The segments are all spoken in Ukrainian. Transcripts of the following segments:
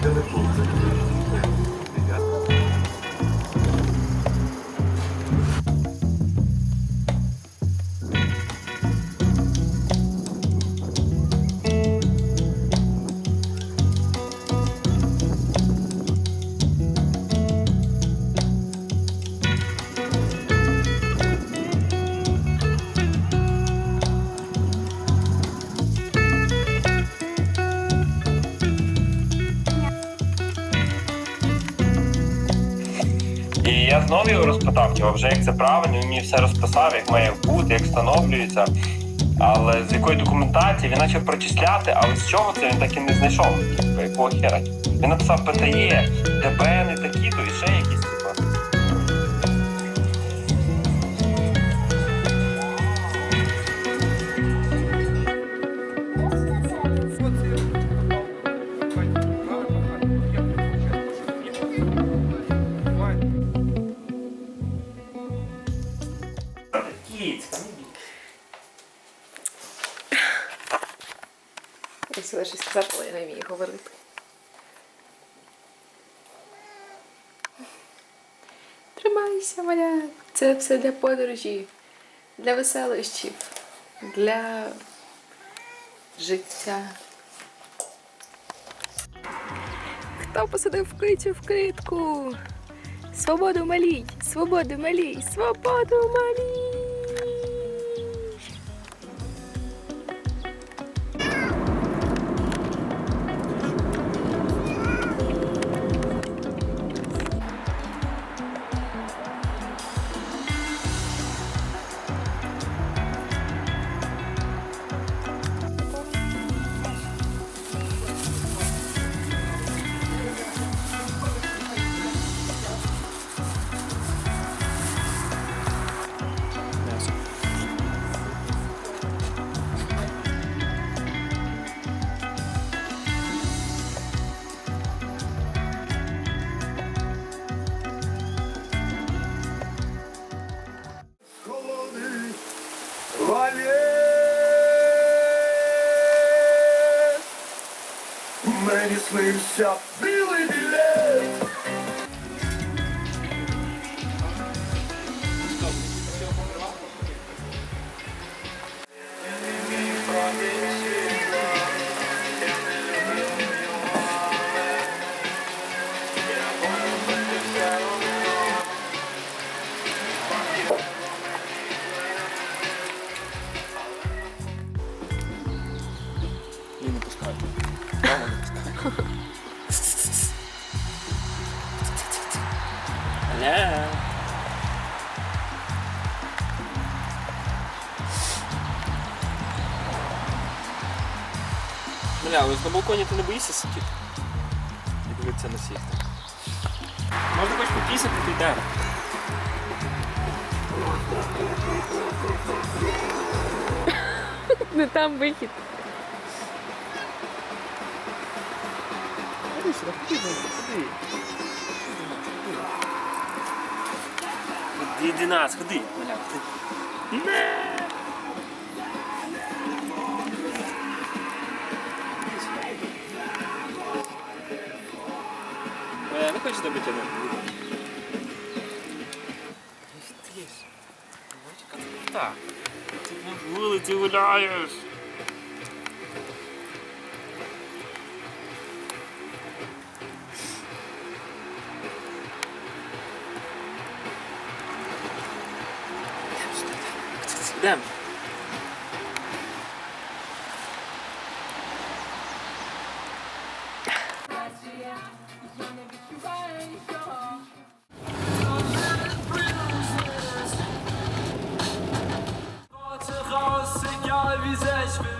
І я знову його розпитав, типу, вже як це правильно, він мені все розписав, як має бути, як встановлюється. Але з якої документації він почав прочисляти, але з чого це він так і не знайшов. Типу, якого хера. Він написав ПТЄ, ДБН і такі, то і ще якісь, хотіла щось сказати, але я не вмію говорити. Тримайся, маля. Це все для подорожі, для веселощів, для життя. Хто посадив кицю в китку? Свободу малій, свободу малій, свободу малій. Мені снився Аля. Бля, ось на балконі ти не боїшся сидіти? І дивитися на всіх. Можна хоч попісати, ти йде. Не там вихід. Ходи сюди, ходи, ходи. Іди, нас, ходи. Не! Не хочеш тебе тягнути? Ти ж. Бачка, так. Ти на вулиці гуляєш. them. Raus, egal wie sehr ich will.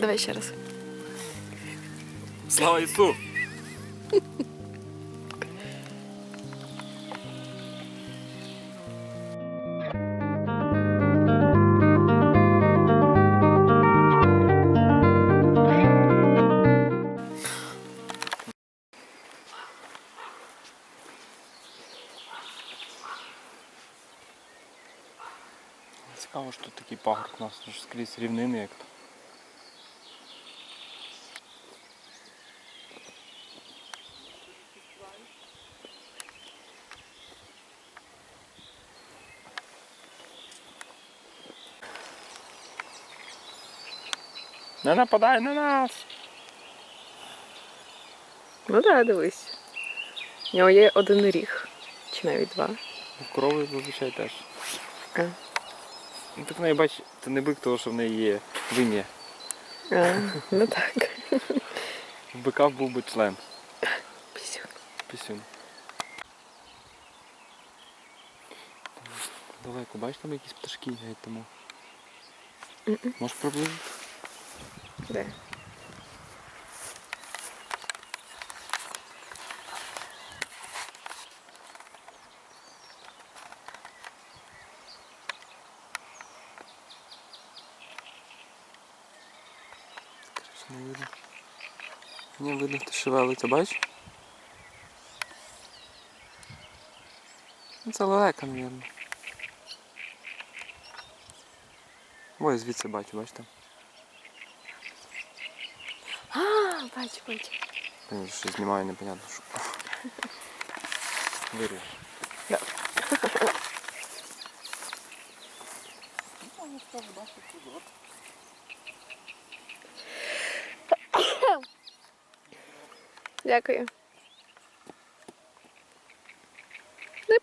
Давай ще раз. Слава Ісу! Цікаво, що тут такий пагорб у нас ж скрізь рівнини як то. Не нападай на нас! Ну так, дивись. У нього є один ріг. Чи навіть два. Корови зазвичай теж. А. Ну так неї бач, це не бик, того, що в неї є вим'я. А, ну так. В бика був би член. Пісюн. Пісюн. Далеко, бачиш там якісь пташки геть тому. Мгм. Можеш приблизити? Де? Не видно. Не видно, хто шевелиться, бачиш? Ну, Це лелека, мабуть. Ой, звідси бачу, бачиш там. А, бачу, бачу. Вже щось знімаю, непонятно що. Виріж. Дякую. Не.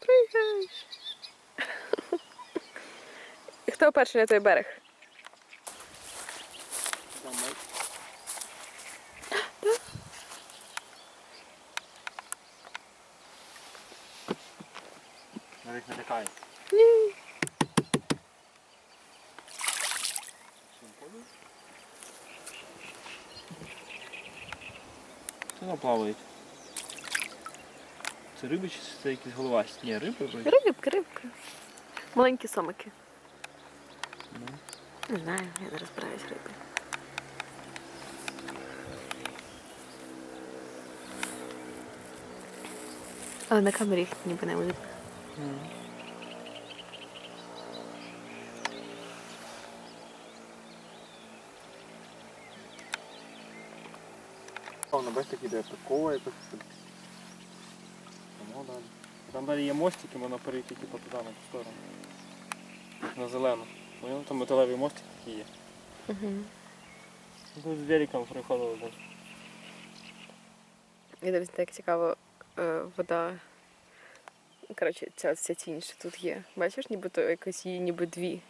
І Хто перший на той берег? Навіть не лякає. Ні. Вона плавають? Це риби чи це якісь головасті? Ні, риби вроді. Рибки, рибки. Маленькі сомики. Ну. Не знаю, я не розбираюсь в рибі. Але на камері їх ніби не видно. Воно бачиш так іде такого якось. Тому далі. Там далі є мостик, і можна перейти типу туди на ту сторону. На зелену. Поняв? Там металевий мостик такий є. Угу. Ну, Тут з великом приходили. бо І дивіться, як цікаво, е, вода. Коротше, ця, ця тінь, що тут є. Бачиш, нібито якось її ніби дві.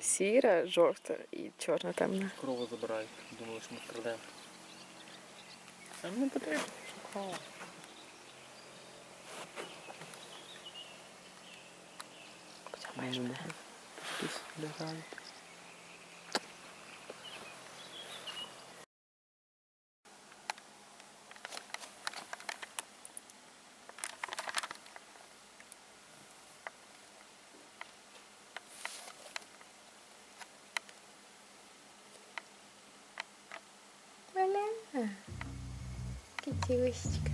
Сіра, жовта і чорна темна. Корову забирають. Думали, що ми вкрадемо. А мені потрібно. шукало. Хоча майже не. Пташки лягають. ці листики.